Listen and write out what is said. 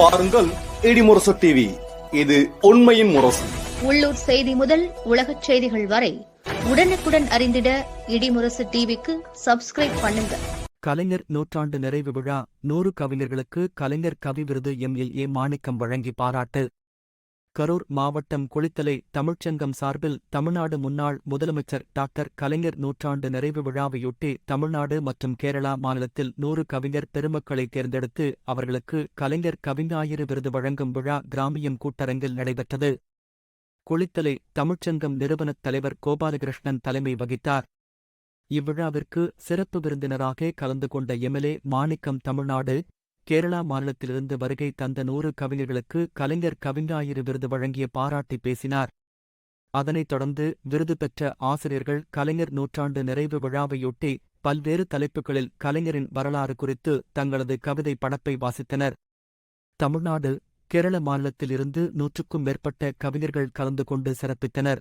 பாருங்கள் இடிமுரசு டிவி இது உண்மையின் முரசு. உள்ளூர் செய்தி முதல் உலகச் செய்திகள் வரை உடனுக்குடன் அறிந்திட இடிமுரசு டிவிக்கு சப்ஸ்கிரைப் பண்ணுங்க. கலைஞர் நூற்றாண்டு நிறைவு விழா நூறு கவிஞர்களுக்கு கலைஞர் கவி விருது எம்எல்ஏ மாணிக்கம் வழங்கி பாராட்டு. கரூர் மாவட்டம் குளித்தலை தமிழ்ச்சங்கம் சார்பில் தமிழ்நாடு முன்னாள் முதலமைச்சர் டாக்டர் கலைஞர் நூற்றாண்டு நிறைவு விழாவையொட்டி தமிழ்நாடு மற்றும் கேரளா மாநிலத்தில் நூறு கவிஞர் பெருமக்களை தேர்ந்தெடுத்து அவர்களுக்கு கலைஞர் கவிஞாயிறு விருது வழங்கும் விழா கிராமியம் கூட்டரங்கில் நடைபெற்றது. குளித்தலை தமிழ்ச்சங்கம் நிறுவனத் தலைவர் கோபாலகிருஷ்ணன் தலைமை வகித்தார். இவ்விழாவிற்கு சிறப்பு விருந்தினராக கலந்து கொண்ட எம்எல்ஏ மாணிக்கம் தமிழ்நாடு கேரளா மாநிலத்திலிருந்து வருகை தந்த நூறு கவிஞர்களுக்கு கலைஞர் கவிஞாயிறு விருது வழங்கிய பாராட்டி பேசினார். அதனைத் தொடர்ந்து விருது பெற்ற ஆசிரியர்கள் கலைஞர் நூற்றாண்டு நிறைவு விழாவையொட்டி பல்வேறு தலைப்புகளில் கலைஞரின் வரலாறு குறித்து தங்களது கவிதை படப்பை வாசித்தனர். தமிழ்நாடு கேரள மாநிலத்திலிருந்து நூற்றுக்கும் மேற்பட்ட கவிஞர்கள் கலந்து கொண்டு சிறப்பித்தனர்.